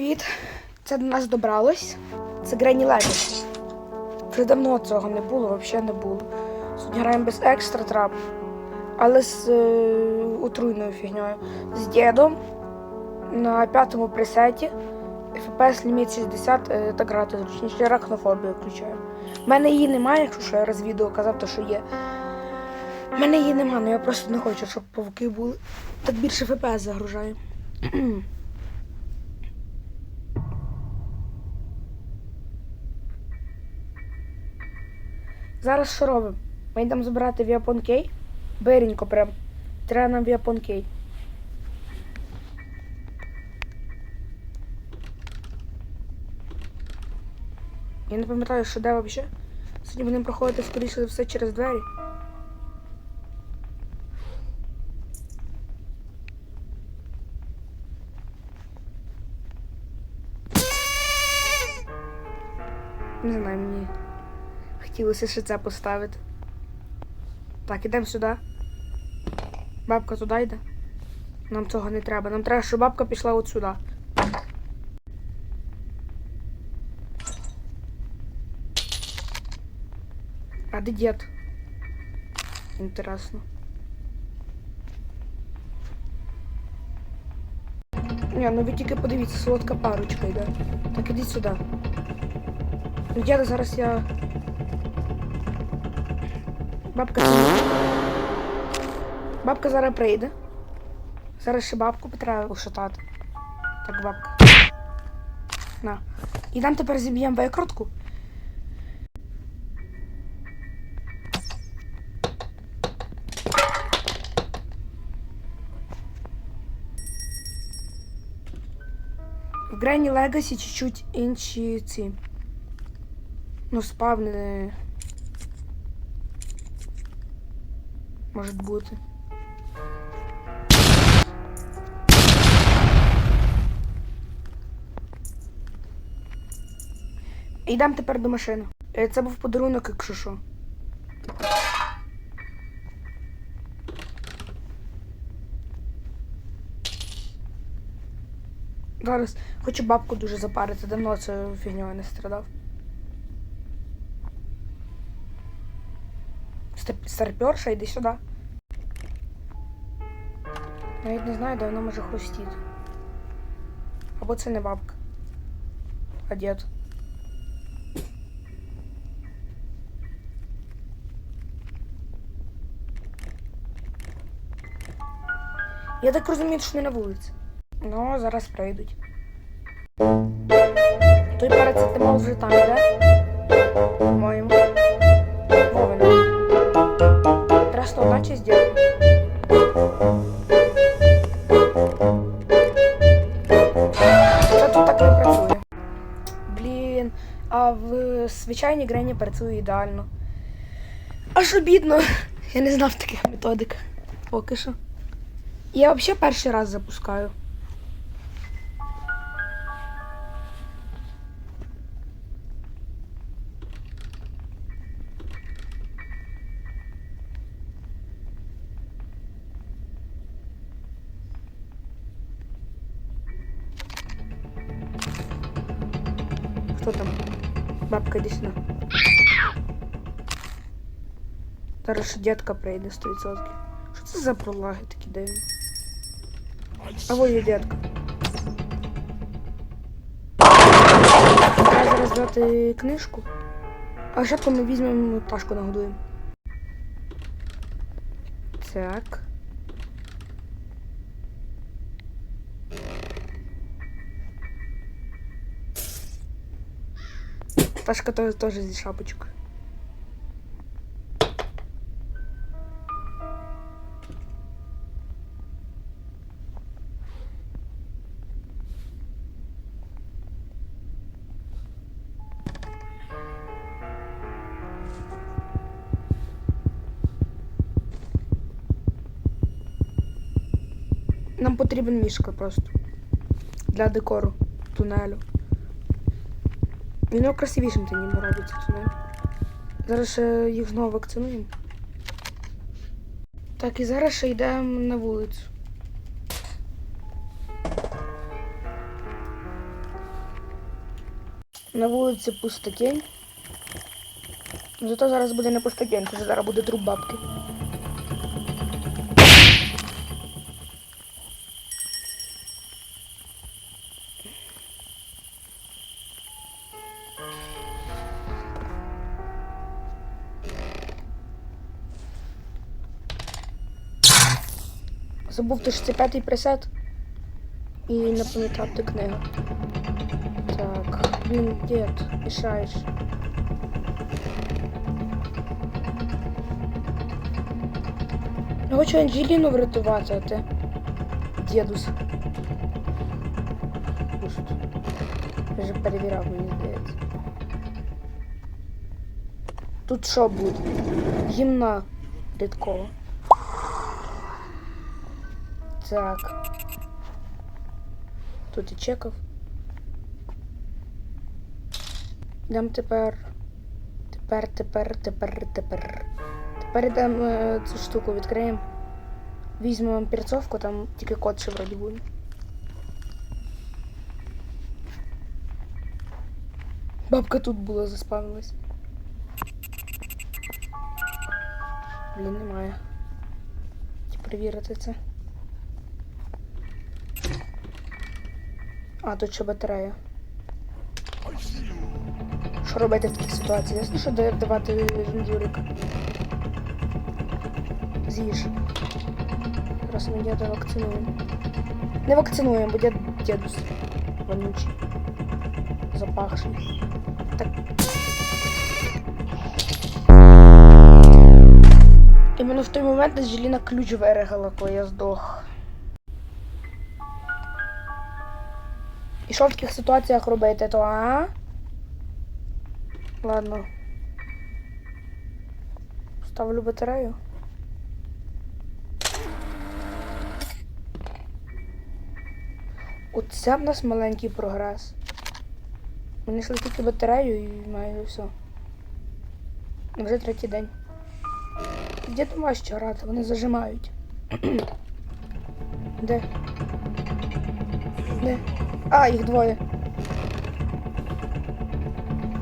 Привіт! Це до нас добралось. Це Грені Legacy. Вже давно цього не було, взагалі не було. Сьогодні граємо без екстра трап, але з е, отруйною фігньою. З дідом на п'ятому пресеті. FPS ліміт 60 е, так грати зручніше. Рахнофобію включаю. У мене її немає, якщо що я раз відео казав, то що є. У мене її немає, але я просто не хочу, щоб павуки були. Так більше FPS загружаю. Зараз що робимо? Ми йдемо забирати віапонкей. Беренько прям. Треба нам віапонкей. Я не пам'ятаю, що де взагалі. Сьогодні будемо проходити, скоріше за все, через двері. Хотілося ще це поставити. Так, ідемо сюди. Бабка туди йде. Нам цього не треба. Нам треба, щоб бабка пішла от сюди. А де дід? Інтересно. Ні, ну ви тільки подивіться, солодка парочка йде. Так ідіть сюди. Ну, Діда зараз я. Бабка. Бабка зараз прийде. Зараз ще бабку треба ушатати. Так, бабка. На. І нам тепер зіб'ємо викрутку. В Granny Legacy чуть-чуть інші ці. Ну, спавни. Може бути. Йдемо тепер до машини. Це був подарунок, якщо що. Зараз хочу бабку дуже запарити, давно це фігньою не страдав. Старперша, йди сюди. Навіть не знаю, де вона може хрустіти. Або це не бабка. А дід. Я так розумію, що не на вулиці. Ну, зараз прийдуть. Той парацетамол вже там, де? По-моєму. Вовина. А в звичайній грені працює ідеально. Аж обідно. Я не знав таких методик. Поки що. Я взагалі перший раз запускаю. Ще дядка прийде 100%. Що це за пролаги такі дивні? А во є дядка. Треба зараз дати книжку. А спочатку ми візьмемо пташку нагодуємо. Так. Пташка теж, теж зі шапочкою. Нам потрібен мішка просто. Для декору тунелю. Він його красивішим ти ніби робиться тунель. Зараз ще їх знову вакцинуємо. Так, і зараз ще йдемо на вулицю. На вулиці пустотень. Зато зараз буде не пустотень, це зараз буде труп бабки. Забув ти ж це п'ятий пресет і не пам'ятав ти книгу. Так, блін, дід, мішаєш. Я хочу Анджеліну врятувати, а ти. Дідус. Я вже перевіряв, мені здається. Тут що буде? Гімна рідкова. Так. Тут і чекав. Йдемо тепер. Тепер, тепер, тепер, тепер. Тепер йдемо е, цю штуку відкриємо. Візьмемо перцовку, там тільки код ще вроді буде. Бабка тут була, заспавнилась. Блін, немає. Перевірити це. А, тут ще батарея. Що робити в такій ситуації? Ясно, що да- давати жундюрик. З'їж. Раз ми діда вакцинуємо. Не вакцинуємо, бо дід дідус. Вонючий. Запахший. Так. Іменно в той момент Анджеліна ключ виригала, коли я здох. Що ситуаціях робити, то а? Ладно. Ставлю батарею. Оце в нас маленький прогрес. Ми знайшли тільки батарею і майже все. Вже третій день. Діти важче грати, вони зажимають. Де? Де? А, їх двоє.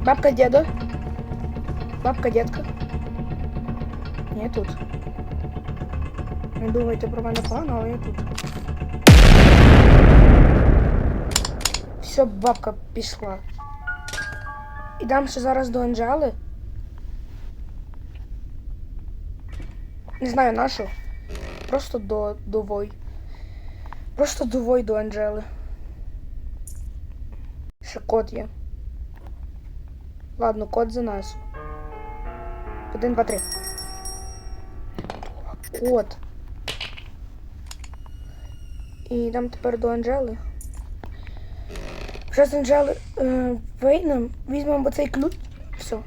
Бабка діда. Бабка дідка. Ні, тут. Не думайте про мене погано, але я тут. Все, бабка пішла. Ідемо ще зараз до Анжели. Не знаю на що. Просто до, до Вой. Просто до Вой до Анжели. Ще код є. Ладно, код за нас. Один, два, три. Код. І йдемо тепер до Анжели. Вже з Анжели е, вийдемо, візьмемо цей ключ. Все.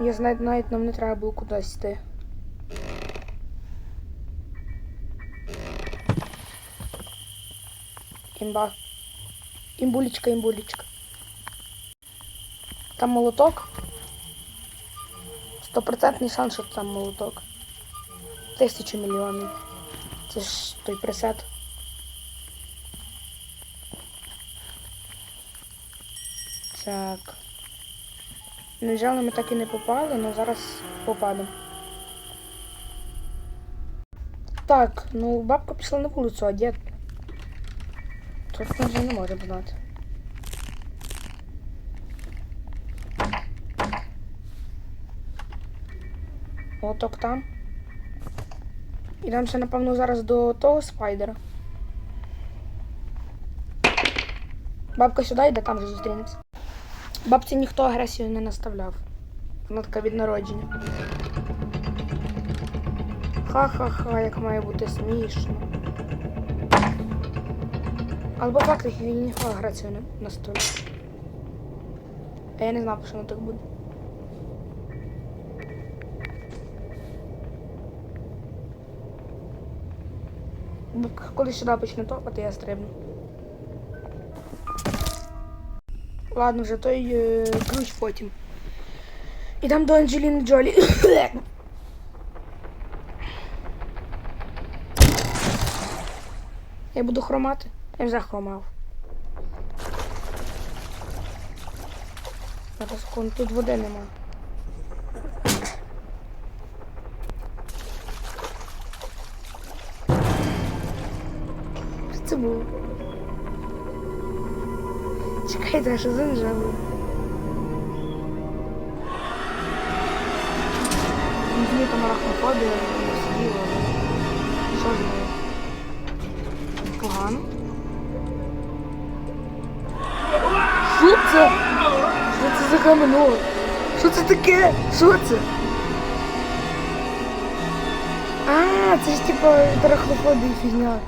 Я знаю, навіть нам не треба було кудись йти. Імба. Імбулечка, імбулечка. Там молоток. Стопроцентний шанс, що там молоток. Тисячу мільйонів. Це ж той пресет. Так. На жаль, ми так і не попали, але зараз попадемо. Так, ну бабка пішла на вулицю, а дід. Тут вже не можемо знати. Лоток там. Ідемо ще, напевно, зараз до того спайдера. Бабка сюди йде, там же зустрінемося. Бабці ніхто агресію не наставляв. Вона така від народження. Ха-ха-ха, як має бути смішно. Або так, їй ніхто агресію не наставляв. А я не знав, що воно так буде. Бо коли сюди почне топати, я стрибну. Ладно, вже той е, ключ потім. Ідемо до Анджеліни Джолі. я буду хромати. Я хромав. Зараз секунду, тут води нема. Що це було? Чекайте, що за нажали? Мені там арахнофобія сиділа. Що нею? Погано? Що це? Що це за камено? Що це таке? Що це? А, це ж типа арахнофобія фігня.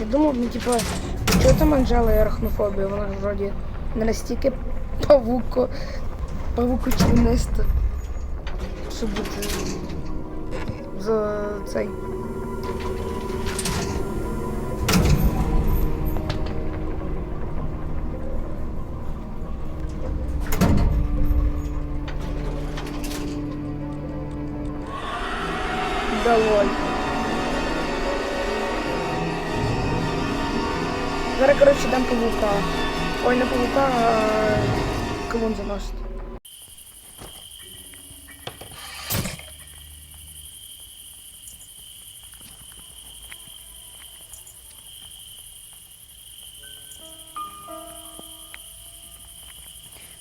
Я думав, ну типа, що там Анжела і арахнофобія? Вона ж вроді не настільки павуко, павукочерниста. Щоб за цей. Долой. Зараз, коротше, дам павука. Ой, не павука, а кавун заносить.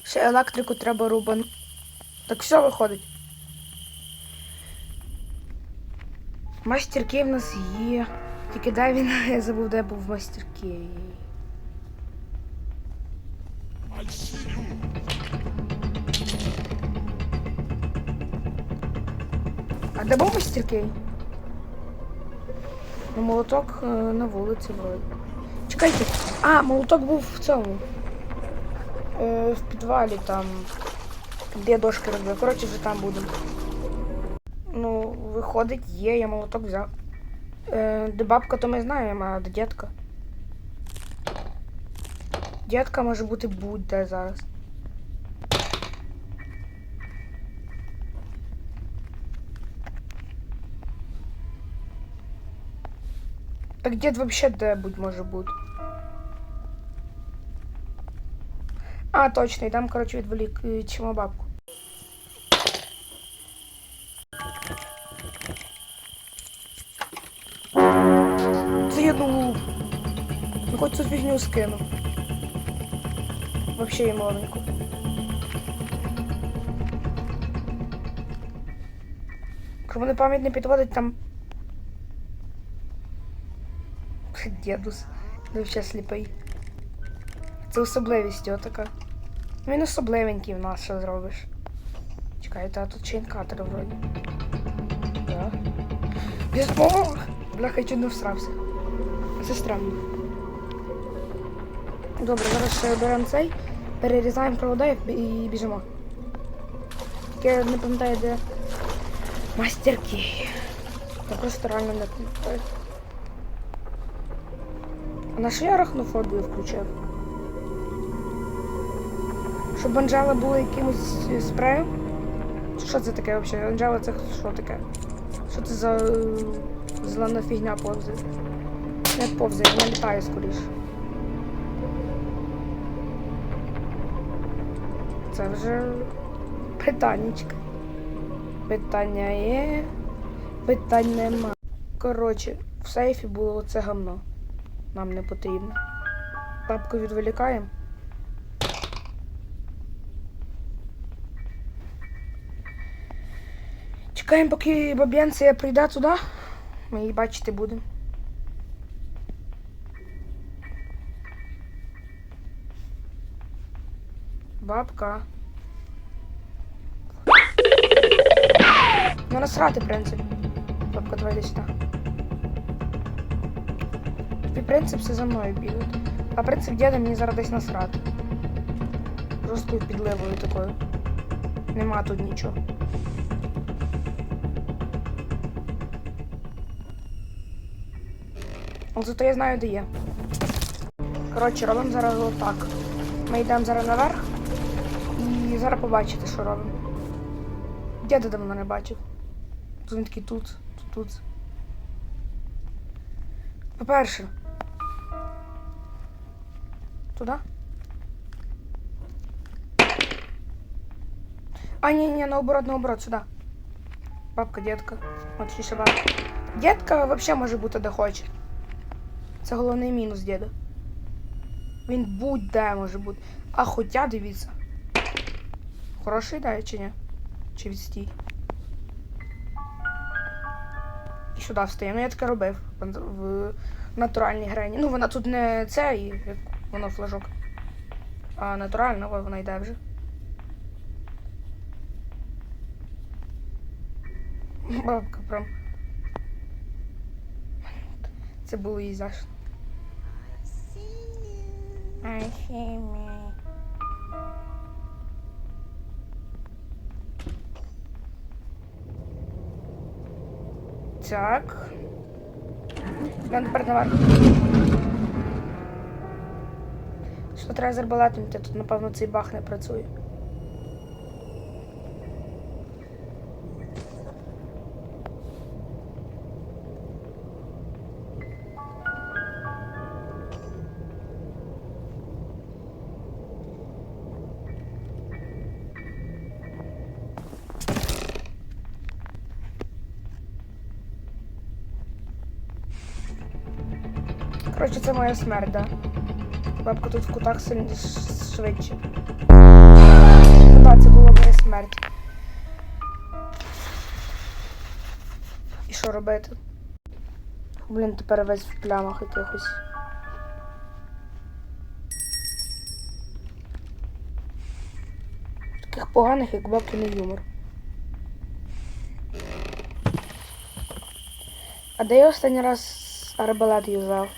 Ще електрику треба рубан. Так все виходить. Мастер Кей в нас є. Тільки дай він, я забув, де був мастер Кей. А де був мастер Кей? Ну, молоток е, на вулиці вроді. Чекайте. А, молоток був в цьому. Е, в підвалі там. Де дошки робив. Коротше, вже там будемо. Ну, виходить, є, я молоток взяв. Е, де бабка, то ми знаємо, а де дядька? Дядька може бути будь-де зараз. Так дід вообще де-будь може бути. А, точно, і там, коротше, відволік е, чимо бабку. Цю фігню скину. Вообще їм маленьку. Якщо мене пам'ять не підводить, там. Дідус. Ну ще сліпий. Це особливість його така. Ну, Він особливенький в нас, що зробиш. Чекайте, а тут ще інкатор вроді. Да. Без! Бляха, чуть не всрався. Це странно. Добре, зараз ще беремо цей, перерізаємо провода і біжимо. Я не пам'ятаю, де мастерки. Я просто реально не пам'ятаю. На що я арахнофобію включив? Щоб Анжела була якимось спреєм? Що це таке взагалі? Анжела це що таке? Що це за е, зелена фігня повзає? Не повзає, вона літає скоріше. Це вже питаннячка. Питання є. Питань нема. Коротше, в сейфі було оце гамно. Нам не потрібно. Папку відволікаємо. Чекаємо, поки баб'янція прийде туди. Ми її бачити будемо. Бабка. Ну насрати, в принципі. Бабка, давай десь. Тобі принцип все за мною бігають. А принцип діда мені зараз десь насрати. Просто підливою такою. Нема тут нічого. От зато я знаю, де є. Коротше, робимо зараз отак. Ми йдемо зараз наверх зараз побачите, що робимо. Діда давно не бачив. Він такий тут, тут, тут. По-перше. Туди? А, ні, ні, наоборот, наоборот, сюди. Бабка, дітка. От ще бабка. Дітка взагалі може бути де хоче. Це головний мінус діда. Він будь-де може бути. А хоча дивіться. Хороша ідея чи ні? Чи відстій? І сюди встає. Ну я таке робив в, натуральній грені. Ну вона тут не це, як воно флажок. А натуральна, вона йде вже. Бабка прям. Це було їй заш. I see me. Так. Надо продавать. Що треба з арбалетом йти? Тут, напевно, цей бах не працює. Коротше, це моя смерть, да? Бабка тут в кутах сильно швидше. Да, це була моя смерть. І що робити? Блін, тепер весь в плямах якихось. Таких поганих, як бабкиний юмор. А де я останній раз арбалет юзав?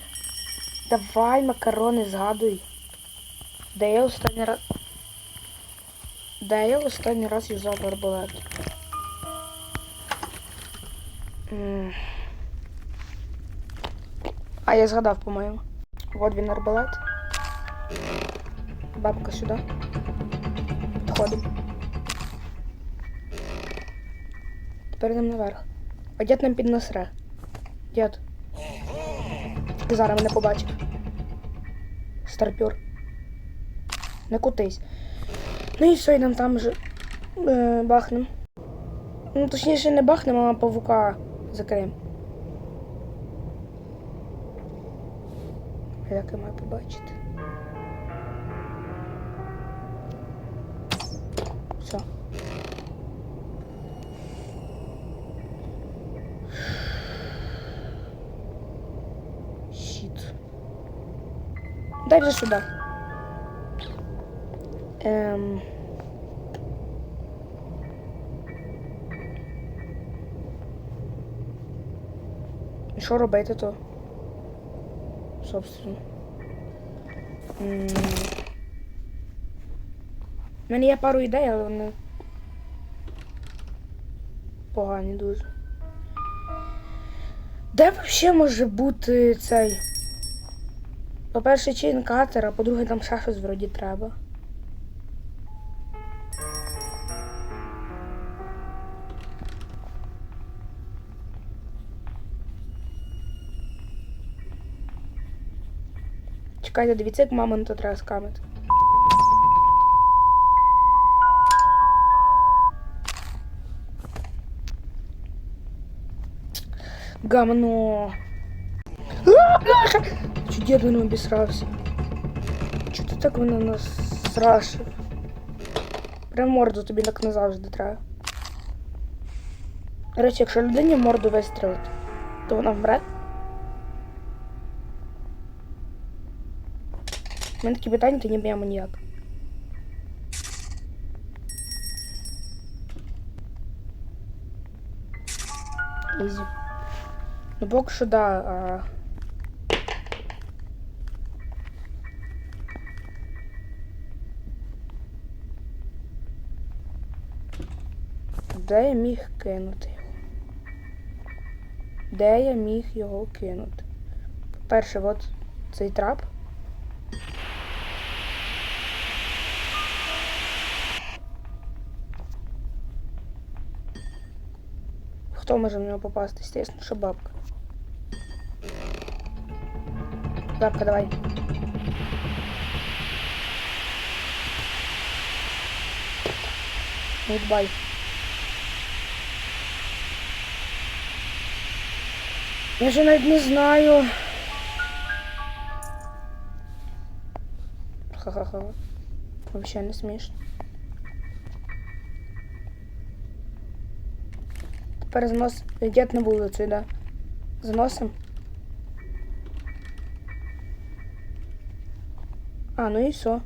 Давай, макарони, згадуй. Де я останній раз. Де я останній раз юзав арбалет? А я згадав, по-моєму. Вот він арбалет. Бабка сюди. Підходимо. Тепер йдемо наверх. А дід нам піднасре. Дід. Ти зараз мене побачив. Старпюр. Не кутись. Ну і все, йдемо там вже е, бахнем. Ну, точніше, не бахнемо, а павука закриємо. Як я маю побачити? Сюди. Ем... І що робити то? Собственно. У мене є пару ідей, але вони погані дуже. Де взагалі може бути цей? По-перше, чейн катер, а по-друге, там ще щось вроді треба. Чекайте, дивіться, як маму то треба скамити. Гамно. Чуть дід не обісрався. Чого ти так мене насрашив? Прям морду тобі так назавжди треба. До речі, якщо людині морду вистрілити, то вона вмре. У мене такі питання, то не б'ємо ніяк. Ізі. Ну, поки що, да. А... Де я міг кинути його? Де я міг його кинути? По-перше, от цей трап. Хто може в нього попасти? Звісно, що бабка. Лапка, давай. Гудбай. Я вже навіть не знаю. Ха-ха-ха. Вообще не смішно. Тепер знос йдять на вулицю, да. Заносим. А, ну і все.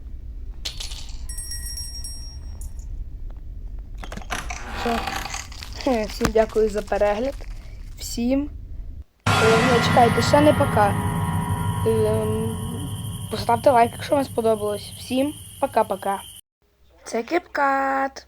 Все. Всім дякую за перегляд. Всім. Е, чекайте, ще не пока. Ем, Поставте лайк, якщо вам сподобалось. Всім пока-пока. Це Кепкат.